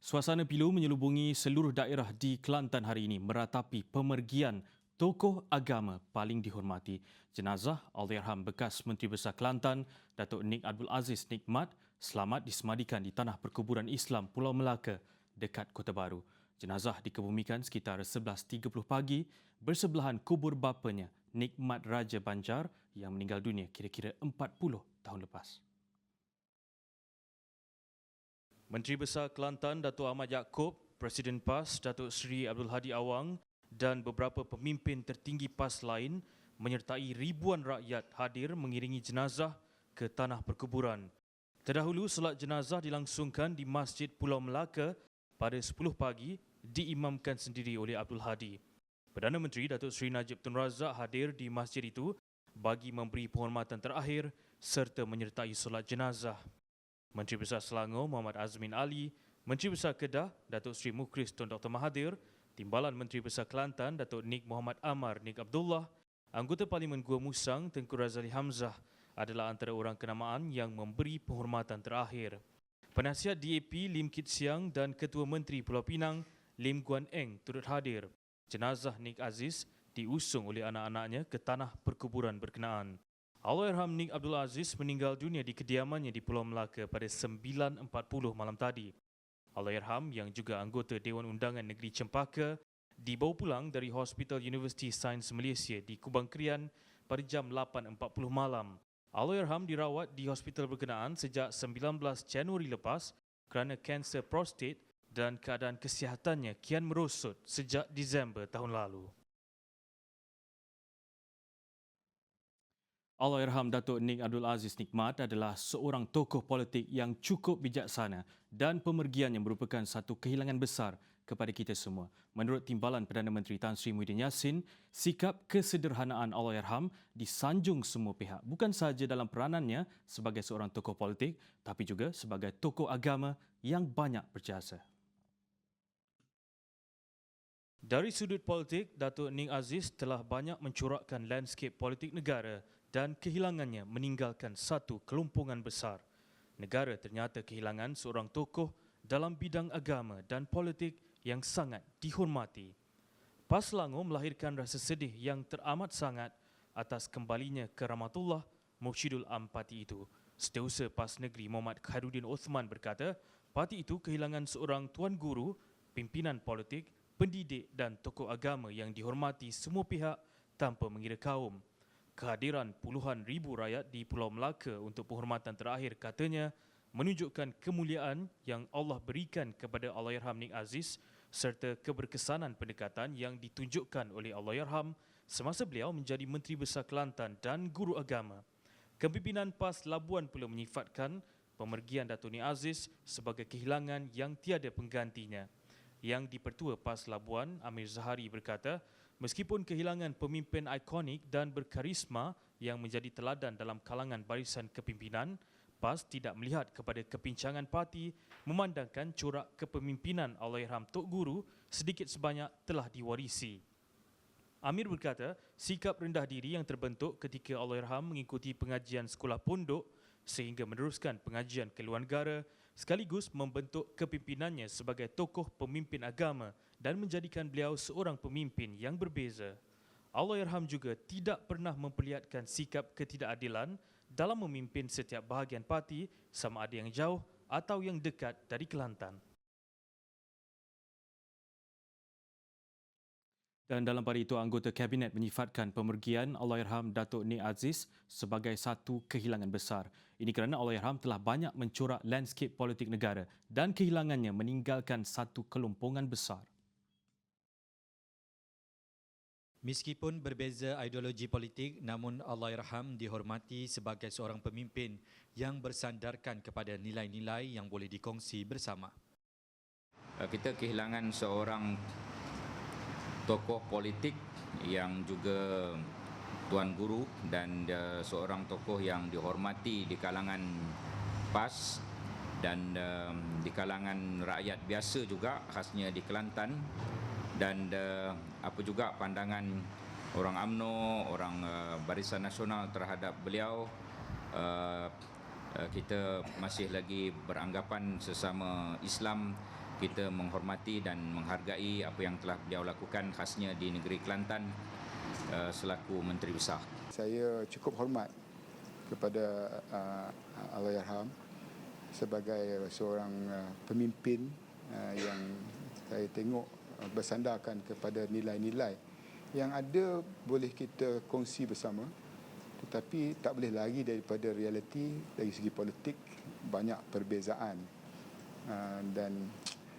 Suasana pilu menyelubungi seluruh daerah di Kelantan hari ini meratapi pemergian tokoh agama paling dihormati. Jenazah Allahyarham bekas Menteri Besar Kelantan, Datuk Nik Abdul Aziz Nikmat, selamat disemadikan di Tanah Perkuburan Islam Pulau Melaka dekat Kota Baru. Jenazah dikebumikan sekitar 11.30 pagi bersebelahan kubur bapanya, Nikmat Raja Banjar yang meninggal dunia kira-kira 40 tahun lepas. Menteri Besar Kelantan Datuk Ahmad Yaakob, Presiden PAS Datuk Seri Abdul Hadi Awang dan beberapa pemimpin tertinggi PAS lain menyertai ribuan rakyat hadir mengiringi jenazah ke tanah perkuburan. Terdahulu solat jenazah dilangsungkan di Masjid Pulau Melaka pada 10 pagi diimamkan sendiri oleh Abdul Hadi. Perdana Menteri Datuk Seri Najib Tun Razak hadir di masjid itu bagi memberi penghormatan terakhir serta menyertai solat jenazah. Menteri Besar Selangor Muhammad Azmin Ali, Menteri Besar Kedah Datuk Seri Mukris Tun Dr. Mahathir, Timbalan Menteri Besar Kelantan Datuk Nik Muhammad Amar Nik Abdullah, Anggota Parlimen Gua Musang Tengku Razali Hamzah adalah antara orang kenamaan yang memberi penghormatan terakhir. Penasihat DAP Lim Kit Siang dan Ketua Menteri Pulau Pinang Lim Guan Eng turut hadir. Jenazah Nik Aziz diusung oleh anak-anaknya ke tanah perkuburan berkenaan. Allahyarham Nik Abdul Aziz meninggal dunia di kediamannya di Pulau Melaka pada 9.40 malam tadi. Allahyarham yang juga anggota Dewan Undangan Negeri Cempaka dibawa pulang dari Hospital University Sains Malaysia di Kubang Krian pada jam 8.40 malam. Allahyarham dirawat di hospital berkenaan sejak 19 Januari lepas kerana kanser prostat dan keadaan kesihatannya kian merosot sejak Disember tahun lalu. Allahyarham Datuk Nik Abdul Aziz Nikmat adalah seorang tokoh politik yang cukup bijaksana dan pemergiannya merupakan satu kehilangan besar kepada kita semua. Menurut Timbalan Perdana Menteri Tan Sri Muhyiddin Yassin, sikap kesederhanaan Allahyarham disanjung semua pihak bukan sahaja dalam peranannya sebagai seorang tokoh politik tapi juga sebagai tokoh agama yang banyak berjasa. Dari sudut politik, Datuk Ning Aziz telah banyak mencorakkan landscape politik negara dan kehilangannya meninggalkan satu kelumpungan besar. Negara ternyata kehilangan seorang tokoh dalam bidang agama dan politik yang sangat dihormati. PAS Selangor melahirkan rasa sedih yang teramat sangat atas kembalinya ke Ramatullah Mursyidul Am Parti itu. Setiausaha PAS Negeri Muhammad Khairuddin Osman berkata, parti itu kehilangan seorang tuan guru, pimpinan politik, pendidik dan tokoh agama yang dihormati semua pihak tanpa mengira kaum kehadiran puluhan ribu rakyat di Pulau Melaka untuk penghormatan terakhir katanya menunjukkan kemuliaan yang Allah berikan kepada Allahyarham Nik Aziz serta keberkesanan pendekatan yang ditunjukkan oleh Allahyarham semasa beliau menjadi Menteri Besar Kelantan dan Guru Agama. Kepimpinan PAS Labuan pula menyifatkan pemergian Datuk Nik Aziz sebagai kehilangan yang tiada penggantinya. Yang dipertua PAS Labuan, Amir Zahari berkata, Meskipun kehilangan pemimpin ikonik dan berkarisma yang menjadi teladan dalam kalangan barisan kepimpinan, PAS tidak melihat kepada kepincangan parti memandangkan corak kepemimpinan Allahyarham Tok Guru sedikit sebanyak telah diwarisi. Amir berkata, sikap rendah diri yang terbentuk ketika Allahyarham mengikuti pengajian sekolah pondok sehingga meneruskan pengajian ke luar negara sekaligus membentuk kepimpinannya sebagai tokoh pemimpin agama dan menjadikan beliau seorang pemimpin yang berbeza. Allahyarham juga tidak pernah memperlihatkan sikap ketidakadilan dalam memimpin setiap bahagian parti sama ada yang jauh atau yang dekat dari Kelantan. Dan dalam pada itu, anggota Kabinet menyifatkan pemergian Allahyarham Datuk Ni Aziz sebagai satu kehilangan besar. Ini kerana Allahyarham telah banyak mencorak landscape politik negara dan kehilangannya meninggalkan satu kelumpungan besar. Meskipun berbeza ideologi politik, namun Allahyarham dihormati sebagai seorang pemimpin yang bersandarkan kepada nilai-nilai yang boleh dikongsi bersama. Kita kehilangan seorang tokoh politik yang juga tuan guru dan uh, seorang tokoh yang dihormati di kalangan PAS dan uh, di kalangan rakyat biasa juga khasnya di Kelantan dan uh, apa juga pandangan orang AMNO, orang uh, Barisan Nasional terhadap beliau uh, uh, kita masih lagi beranggapan sesama Islam kita menghormati dan menghargai apa yang telah beliau lakukan khasnya di negeri Kelantan uh, selaku Menteri Besar. Saya cukup hormat kepada uh, Allahyarham sebagai seorang uh, pemimpin uh, yang saya tengok bersandarkan kepada nilai-nilai yang ada boleh kita kongsi bersama tetapi tak boleh lari daripada realiti dari segi politik banyak perbezaan uh, dan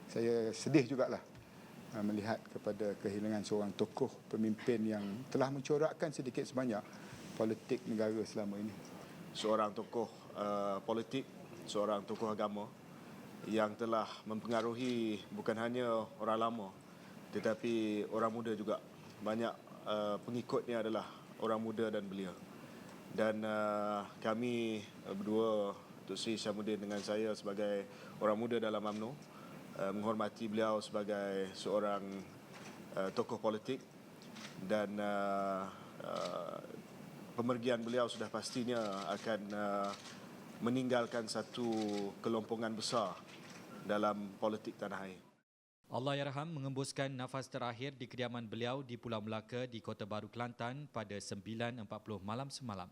saya sedih jugalah uh, melihat kepada kehilangan seorang tokoh pemimpin yang telah mencorakkan sedikit sebanyak politik negara selama ini. seorang tokoh uh, politik, seorang tokoh agama yang telah mempengaruhi bukan hanya orang lama tetapi orang muda juga. Banyak uh, pengikutnya adalah orang muda dan belia. Dan uh, kami uh, berdua Tok Sri Syamuddin dengan saya sebagai orang muda dalam UMNO uh, menghormati beliau sebagai seorang uh, tokoh politik dan uh, uh, pemergian beliau sudah pastinya akan uh, meninggalkan satu kelompongan besar dalam politik tanah air. Allahyarham mengembuskan nafas terakhir di kediaman beliau di Pulau Melaka di Kota Baru Kelantan pada 9.40 malam semalam.